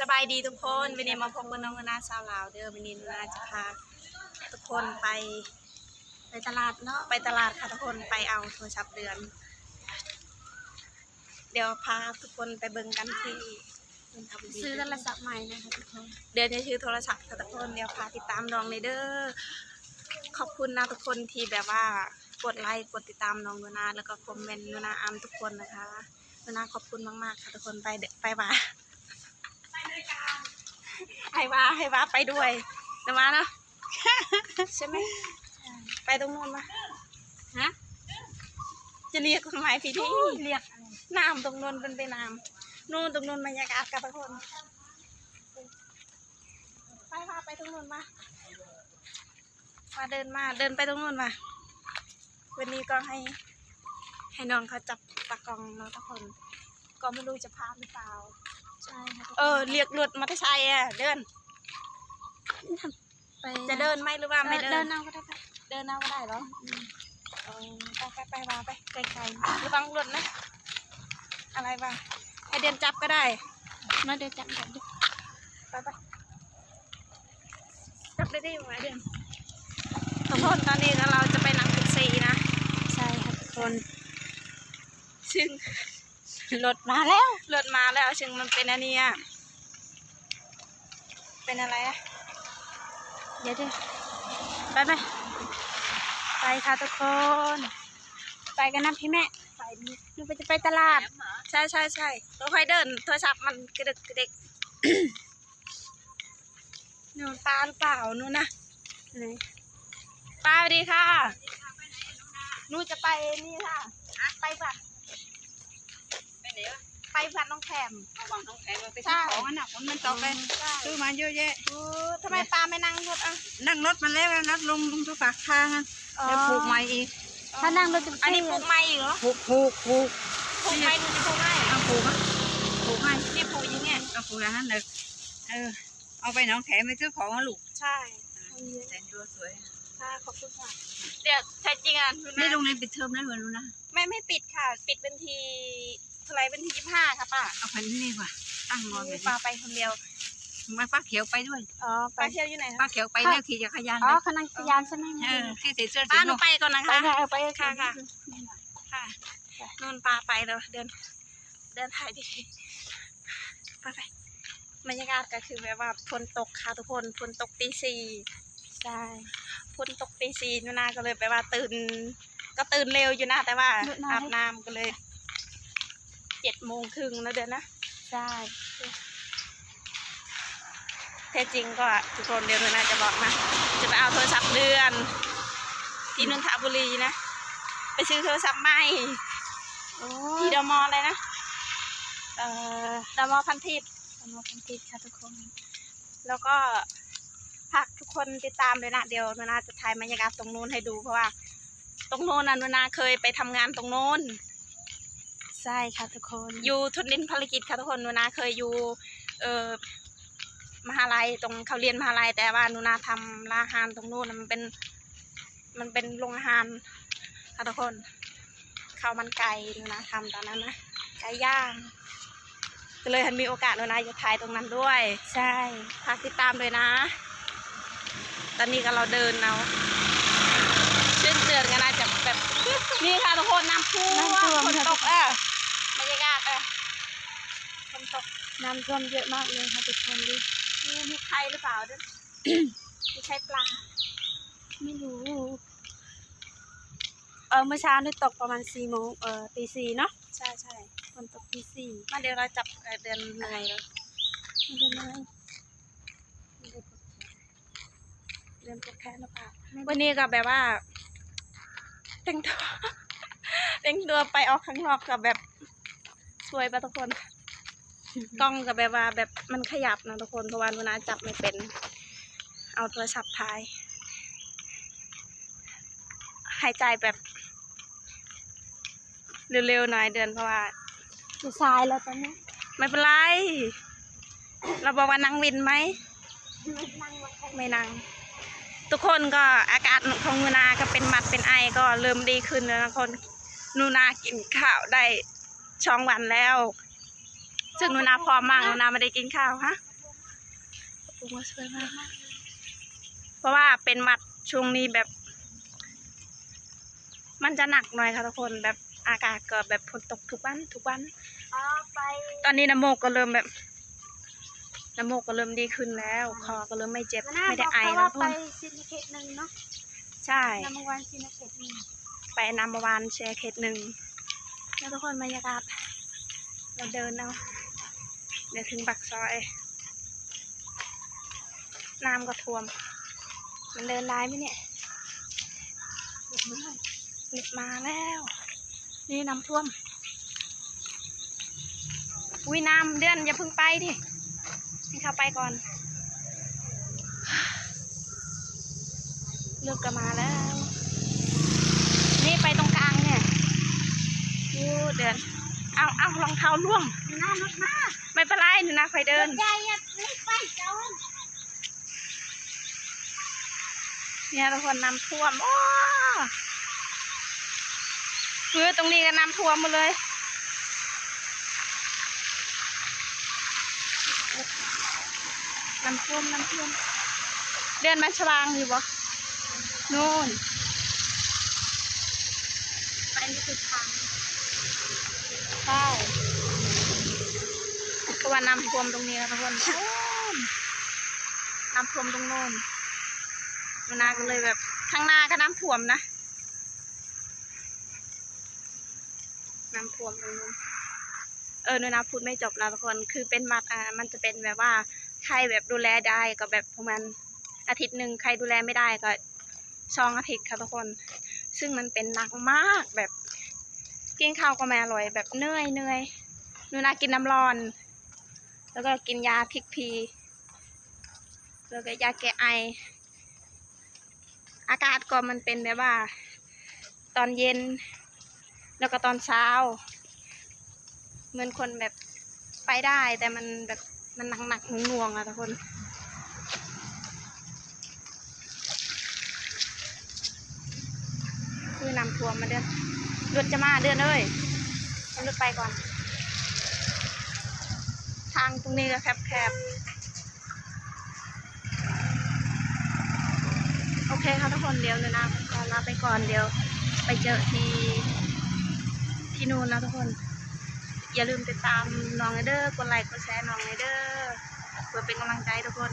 สบายดีทุกคนวันนี้มาพบกับน้องนาสาวลาวเด้อวันนี้นาจะพาทุกคนไป ไปตลาดเนาะไปตลาดค่ะทุกคนไปเอาโทรศัพท์เดือน เดี๋ยวพาทุกคนไปเบิ่งกันที่นนทบุรีซื้อโทรศัพท์ใหม่นะคะทุกคนเดือนจะชื่อโทรศัพท์ค่ะทุกคนเดี๋ยวพาติดตามน้องในเด้อขอบคุณนะทุกคนที่แบบว่ากดไลค์กดติดตามน้องนูนาแล้วก็คอมเมนต์นูนาอามทุกคนนะคะนูนาขอบคุณมากๆค่ะทุกคนไปเดไปว่า ให้ว่าให้ว่าไปด้วยนะมาเนาะใช่ไหมไปตรงนู้นมาฮะจะเรียกทำไมพี่ที่เรียกอะไรน้ำตรงนู้นเป็นไปน้ำนู่นตรงนู้นบรรยากาศกับทุกคนไปพาไปตรงนู้นมามาเดินมาเดินไปตรงนู้นมาวันนี้ก็ให้ให้น้องเขาจับปากกองเนาะทุกคน ก็ไม่รู้จะพาหรือเปล่า ใช่ค่ะเออเรียกรถมอเตอร์ไซค์อะเดิน ไปจะเดินไหมหรือว่าไม่เดิเดินนเอาก็ได้ค่ะเดินเอาก็ได้เหรอเออไปไปไปมาไปไกลๆระวังรถนะ อะไรบ้างให้เดินจับก็ได้ มาเดินจับกันดิไปไปจับได้ได้ไหมเดินทุกคนตอนนี้เราจะไปนั่งแท็กซี่นะ ใช่ค่ะทุกคนซึ่ง รถมาแล้วรถมาแล้วซึ่งมันเป็นอันนี้ยเป็นอะไรอะเดี๋ยวเดี๋ยวไปไหมไปค่ะทุกคน ไปกันนะพี่แม่ไปดิหนูไปจะไปตลาด ใช่ใช่ใช่เราค่อยเดินโทรศัพท์มันกระดึกกระเด็กนู่นปลาหรือเปล่านู่นนะไหนป้าสวัสดีค่ะหนูจะไปนี่ค่ะ ไปบัตรไปไหน วะไปบัตรน้องแคมเอาวางท้องแข็งมาไปใช่ซื้อของอันน่ะฝนมันตกเลยใช่ซื้อมาเยอะแยะเออทำไมปลาไม่นั่งรถอะนั่งรถมาแล้วนัดลงลงทุกปากทางอะแล้วผูกใหม่อีกถ้านั่งรถจะอันนี้ปลูกไม้อีกเหรอผูกผูกผูกปลูกไม้หนูจะปลูกไม้เอาผูกอะผูกให้นี่ปลูกอยังไงเอาผูกอย่างนั้นเลยเออเอาไปหน้องแข็งไปซื้อของอะลูกใช่แต่งตัวสวยค่ะขอบคุณค่ะเดี๋ยวแท้จริงอะหนูนี่นะโรงเรียนปิดเทอมแล้วเหมือนรู้นะไม่ไม่ปิดค่ะ ปิดเป็นที เท่าไหรเป็นทียี่ห้าค่ะป้าเอาพันนี่ดีกว่าตั้งนอนเลยป้าไปคนเดียวมาป้าเขียวไปด้วยอ๋อไปป้าเที่ยวอยู่ไหนป้าคะเขียวไปแล้วขี่จักรยานอ๋อเลยเขานั่งจักรยานใช่ไหมเออที่ใส่เสื้อสีป้าหนูนกไปก่อนนะไปคะค่ะเออไปค่ะค่ะค่ะนู่นปลาไปแล้วเดิน เดินถ่ายดิไปไปบรรยากาศก็คือแบบว่าฝนตกค่ะทุกคนฝนตกตีสี่ใช่ฝนตกตีสี่นูนาก็เลยแบบว่าตื่น ก็ตื่นเร็วอยู่นะแต่ว่าอาบน้ำก็เลย เจ็ดโมงครึ่งแล้วเดินนะ ใช่แท้จริงก็ทุกคนเดี๋ยวนูนาจะบอกนะ จะไปเอาโทรศัพท์เดือน ที่นนทบุรีนะ ไปซื้อโทรศัพท์ใหม่โอ้ที่เดอะมอลล์เลยนะ เอ่อเดอะมอลล์พันทิพย์สมอพันติดค่ะทุกคน แล้วก็ฝากทุกคนติดตามเลยนะ เดี๋ยวนุนาจะถ่ายบรรยากาศตรงนู้นให้ดูเพราะว่า ตรงโน้นนะนุนาเคยไปทำงานตรงโน้น ใช่ค่ะทุกคนอยู่ทุนดินภารกิจค่ะทุกคนนุนาเคยอยู่เอ่อมหาลัยตรงเขาเรียนมหาลัยแต่ว่านุนาทำร้านอาหารตรงโน้นน่ะมันเป็นมันเป็นโรงอาหารค่ะทุกคนข้าวมันไก่นุนาทำตอนนั้นนะไก่ย่างก็เลยมีโอกาสนุนาจะถ่ายตรงนั้นด้วย ใช่ฝากติดตามเลยนะ ตอนนี้ก็เราเดินเอาชื่นเตือนกันนะจะแบบนี่ค่ะทุกคนน้ำท่วมฝนตกเออบรรยากาศเออฝน ตกน้ำท่วมเยอะมากเลยค่ะทุกคนดิมีมีใครหรือเปล่าเด้อมีใครปลา ไม่รู้ เออเมื่อเช้านี่ตกประมาณสี่โมงเออตีสี่เนาะ ใช่ใช่ฝนตกตีสี่มาเดี๋ยวเราจับเอ่อเดินเหนื่อยเลยไม่ได้เลยเดินปวดแขนหรือเปล่าวันนี้ก็แบบว่าแต่งตัว แต่งตัวไปออกข้างนอกกับแบบ สวยปะทุกคน กล้องกับแบบว่าแบบมันขยับนะทุกคนเพราะว่านุนาจับไม่เป็น เอาโทรศัพท์ถ่าย หายใจแบบเร็วๆหน่อยเดือนเพราะว่าจะทรายแล้วตอนนี้ ไม่เป็นไร เราบอกว่านั่งวินไหมไม่นั่งทุกคนก็อาการของนูนาก็เป็นหมัดเป็นไอก็เริ่มดีขึ้นแล้วนะคนนูนากินข้าวได้ช่องวันแล้ว ซึ่งหนูนาพร้อมมากหนูนาไม่ได้กินข้าวฮะปรุงมาสวยมากเพราะว่าเป็นหมัดช่วงนี้แบบ มันจะหนักหน่อยค่ะทุกคนแบบอากาศก็แบบฝนตกทุกวันทุกวันอ๋อไปตอนนี้น้ำโมกก็เริ่มแบบน้ำโมกก็เริ่มดีขึ้นแล้ว คอก็เริ่มไม่เจ็บหัวหน้าไม่ได้บอกไอเขาแล้ว่าวทุกไปคนซินิเคตหนึ่งเนาะใช่นำวันซินิเคตหนึ่งไปนำมาวานแชร์เขตหนึ่งแล้วทุกคนบรรยากาศเราเดินเอา เดี๋ยวถึงปักซอย น้ำก็ท่วม มันเดินได้ไหมเนี่ยหลุดมาหลุดมาแล้ว นี่น้ำท่วม อุ้ยน้ำเดือนอย่าเพิ่งไปดิให้เขาไปก่อนเลือกก็มาแล้ว นี่ไปตรงกลางเนี่ยดูเดินเอาเอารองเท้าล่วงหน้ารถมา ไม่เป็นไรหนูนาคอยเดิน ใจอะไม่ไปเจ้าเนี่ยทุกคนน้ำท่วมโอ้คือตรงนี้ก็น้ำท่วมหมดเลย น้ำท่วมน้ำท่วม เดินมาชวางอยู่บ่นู่นไปนี่คือทางใช่ ว่าน้ำท่วมตรงนี้นะทุกคนน้ำท่วมตรงโน้นมันนาก็เลยแบบข้างหน้าก็น้ำท่วมนะน้ำท่วมตรงนู้นเออหนูนาพูดไม่จบนะทุกคนคือเป็นมัดอ่ามันจะเป็นแบบว่าใครแบบดูแลได้ก็แบบประมาณอาทิตย์หนึ่งใครดูแลไม่ได้ก็สองอาทิตย์ค่ะทุกคน ซึ่งมันเป็นหนักมากแบบกินข้าวก็ไม่อร่อยแบบเหนื่อยเหนื่อยหนูนากินน้ำร้อน แล้วก็กินยาพริกพี แล้วก็ยาแก้ไอ อากาศก็มันเป็นแบบว่า ตอนเย็น แล้วก็ตอนเช้า เหมือนคนแบบไปได้แต่มันแบบมันหนักหนักหน่วงๆอะทุกคนคือนำทัวร์มาเดือนรถจะมาเดือนเลยรถไปก่อนางตรงนี้ก็แคบๆ โอเคค่ะทุกคนเดี๋ยวเนูนะขอลาไปก่อนเดี๋ยว ไปเจอที่ที่นู่นนะทุกคน อย่าลืมติดตามน้องไอเดอร์กดไลค์กดแชร์น้องไอเดอร์เพื่อเป็นกำลังใจทุกคน